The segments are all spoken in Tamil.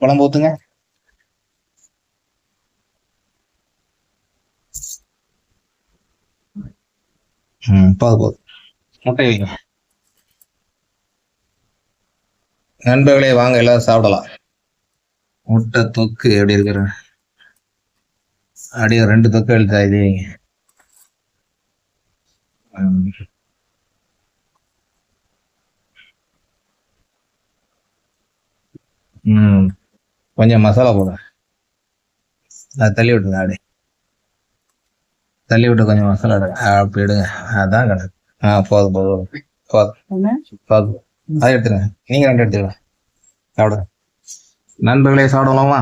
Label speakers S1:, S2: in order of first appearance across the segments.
S1: குழம்பு ஊத்துங்க ம் போதும் போதும் முட்டை வைங்க. நண்பர்களே வாங்க எல்லாரும் சாப்பிடலாம். முட்டை தொக்கு எப்படி இருக்கிற அப்படியே ரெண்டு தொக்கு எழுத்தா இது வைங்க. ம். கொஞ்சம் மசாலா போடுங்க அது தள்ளி விட்டுருங்க அப்படி தள்ளி விட்டு கொஞ்சம் மசாலா எடுங்க அப்படி எடுங்க. அதான் கணக்கு. ஆ போதும் போதும் போதும். போதும். அதை எடுத்துருங்க. நீங்க ரெண்டு எடுத்துக்கலாம் சாப்பிடுங்க நண்பர்களே சாப்பிடலாமா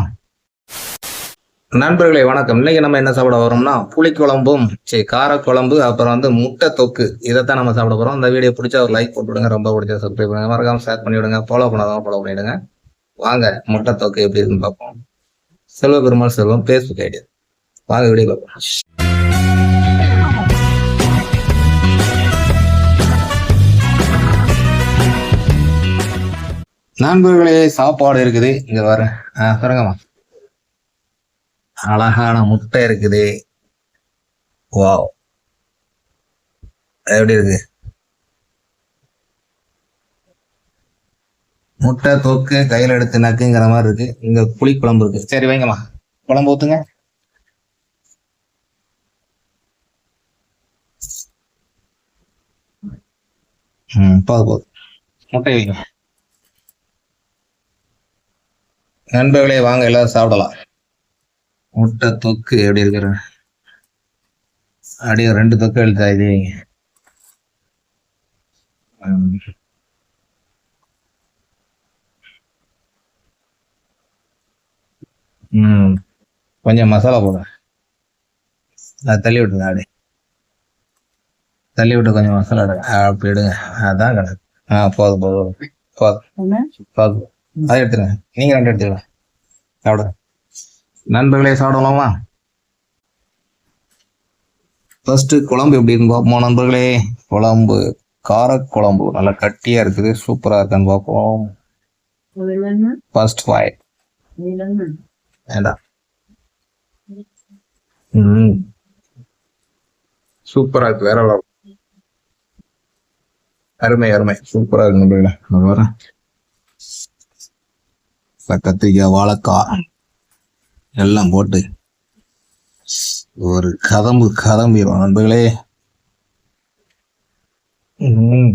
S1: நண்பர்களே வணக்கம். இன்னைக்கு நம்ம என்ன சாப்பிட வரோம்னா புளிக்குழம்பும் சரி காரக்குழம்பு அப்புறம் வந்து முட்டை தொக்கு. இதைத்தான் நம்ம சாப்பிட போறோம். இந்த வீடியோ பிடிச்சா ஒரு லைக் போட்டு விடுங்க ரொம்ப பிடிச்சா சப்ஸ்கிரைப் பண்ணுங்க. மறக்காம ஷேர் பண்ணி விடுங்க ஃபாலோ பண்ணாதான் ஃபாலோ பண்ணிவிடுங்க. வாங்க முட்டை தொக்கு எப்படி இருக்குன்னு பார்ப்போம். Selva Perumal Selvam Facebook ID. வாங்க வீடியோ பார்ப்போம் நண்பர்களே சாப்பாடு இருக்குது. இங்க வர சொல்லுங்கம்மா அழகான முட்டை இருக்குது. வாவ். எப்படி இருக்கு? முட்டை தொக்கு கையில எடுத்து நக்குங்கிற மாதிரி இருக்கு. இங்க புளி குழம்பு இருக்கு. சரி வைங்கம்மா. குழம்பு ஊத்துங்க. ம் போதும் போதும். முட்டை வைங்க. நண்பர்களே வாங்க எல்லாரும் சாப்பிடலாம். முட்டை தொக்கு எப்படி இருக்கிற அப்படியே ரெண்டு தொக்கு எழுத்தாங்க இது வைங்க ம். ம் கொஞ்சம் மசாலா போடுங்க அது தள்ளி விட்டுருங்க அப்படி தள்ளி விட்டு கொஞ்சம் மசாலா எடுங்க அப்படி எடுங்க அதான் கணக்கு. ஆ போதும் போதும் போதும். போதும். அதை எடுத்துருங்க. நீங்க ரெண்டு எடுத்துக்கலாம் சாப்பிடுங்க நண்பர்களே சாப்பிடலாமா ஃபர்ஸ்ட் குழம்பு எப்படி இருக்குன்னு பார்ப்போம் நண்பர்களே? குழம்பு. காரக்குழம்பு. நல்லா கட்டியா இருக்குது. சூப்பரா இருக்கான்னு பார்ப்போம். ஃபர்ஸ்ட் ஃபைவ் வேண்டாம் ம் சூப்பரா இருக்கு வேற level. அருமை அருமை. சூப்பரா இருக்கு நான் வரேன். கத்திரிக்காய் வாழைக்காய் எல்லாம் போட்டு ஒரு கதம்பு கதம்பிடும் நண்பர்களே. ம்.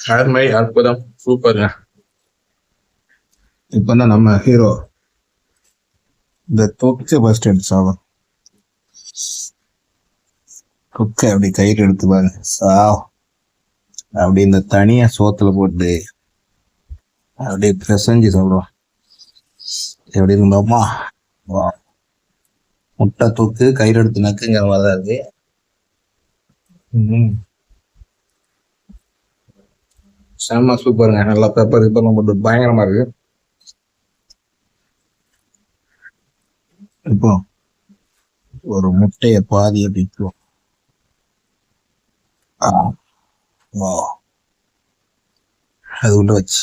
S2: அருமை அற்புதம். சூப்பருங்க
S1: இப்பதான் நம்ம ஹீரோ இந்த தொக்கு ஃபர்ஸ்ட் எடுத்து சாப்பிடும் தொக்கை அப்படி கையில் எடுத்து பாருங்க சா அப்படி இந்த தனியா சோத்துல போட்டு அப்படியே பிசைஞ்சு சாப்பிடுவோம் எப்படி பாப்போமா வா. முட்டை தொக்கு கையில் எடுத்து நக்குங்கிற மாதிரி தான் இருக்கு.
S2: செம்ம சூப்பருங்க நல்லா பெப்பர் கிப்பர்லாம் போட்டு பயங்கரமா இருக்கு.
S1: இப்போ ஒரு முட்டைய பாதியை பிக்குவோம் ஆ. வா. அது உள்ள வச்சு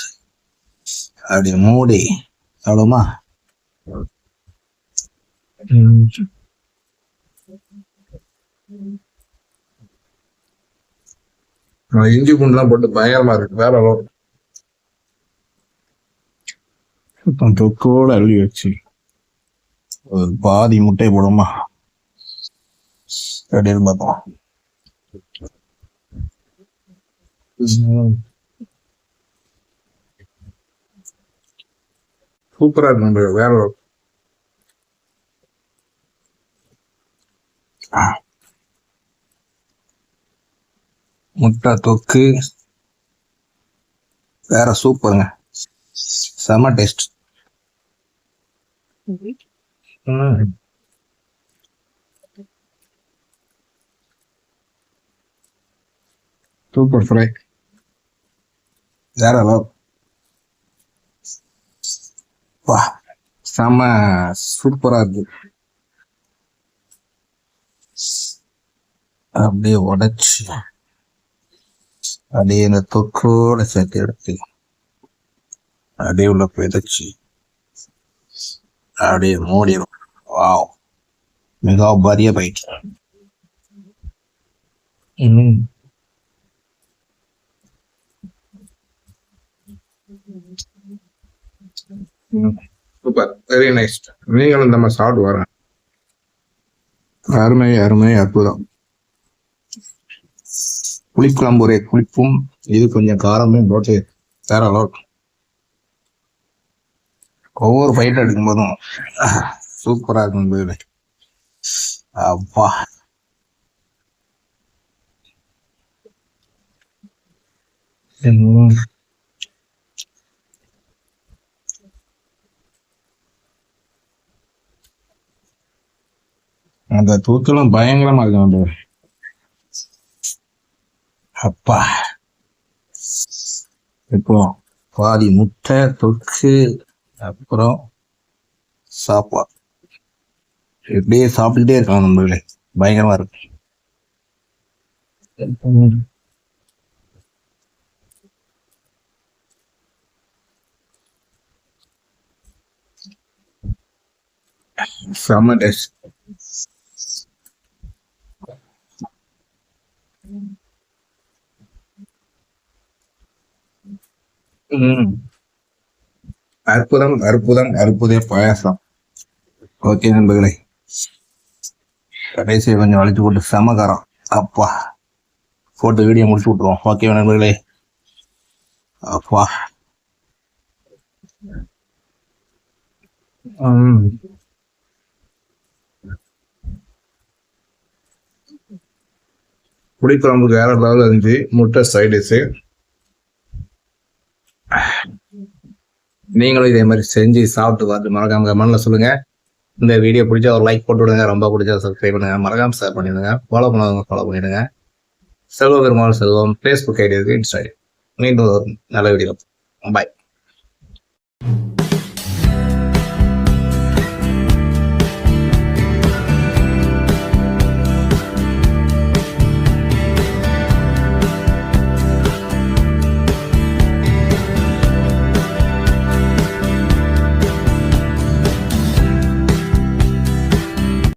S1: அப்படி மூடி அவ்வளோமா
S2: இஞ்சி பூண்டுலாம் போட்டு பயங்கரமா இருக்கு வேற.
S1: இப்போ தொக்கோட அள்ளி வச்சு பாதி முட்டை போடுமா அப்படின்னு பார்ப்போம்.
S2: சூப்பரா இருக்கு வேற.
S1: முட்டை தொக்கு. வேற சூப்பருங்க செம டேஸ்ட்.
S2: சூப்பர் ஃப்ரை
S1: வேற. வா செம சூப்பரா இருக்கு அப்படியே உடைச்சு. அப்படியே இந்த தொக்கோட சேர்த்து எடுத்து. அப்படியே உள்ள விதைச்சு அப்படியே மூடிடும் வாவ். மிக பரிய பயிற்சி. சூப்பர். வெரி நைஸ் நீங்களும் மாதிரி சாப்பிட்டு வரேன். அருமை அருமை அற்புதம். புளிக்குழம்பு ஒரே புளிப்பும் இது கொஞ்சம் காரமும் போட்டு வேற அளவு இருக்கும். ஒவ்வொரு ஃபைட் எடுக்கும் போதும் சூப்பரா இருக்கும் போது அப்பா. அந்த தூக்கலும் பயங்கரமா இருக்கும் அந்த அப்பா. இப்போ பாதி முட்டை தொக்கு அப்புறம் சாப்பாடு இப்படியே சாப்பிட்டுட்டே இருக்கலாம் நம்மளே. பயங்கரமா இருக்கு
S3: ம்
S1: செம்ம டேஸ்ட்.
S3: ம்.
S1: அற்புதம் அற்புதம் அற்புத பாயாசம். ஓகே நண்பர்களே. கடைசியை கொஞ்சம் அழைச்சு போட்டு செம காரம். அப்பா. போட்டு வீடியோ முடிச்சு விட்டுருவோம். ஓகே நண்பர்களே? அப்பா.
S3: ம்
S1: புளிக்குழம்பு வேற லெவலில் இருந்துச்சு. முட்டை சைடிஸு
S3: நீங்களும் இதே மாதிரி செஞ்சு சாப்பிட்டு பார்த்து மறக்காம கமெண்ட்ல சொல்லுங்க. இந்த வீடியோ பிடிச்சா ஒரு லைக் போட்டு விடுங்க. ரொம்ப பிடிச்சா சப்ஸ்கிரைப் பண்ணுங்க. மறக்காம ஷேர் பண்ணிடுங்க. ஃபாலோ பண்ணாதவங்க ஃபாலோ பண்ணிடுங்க. செல்வ பெருமாள் செல்வம் ஃபேஸ்புக் ஐடி இருக்கு இன்ஸ்டா மீண்டும் ஒரு நல்ல வீடியோ பாய்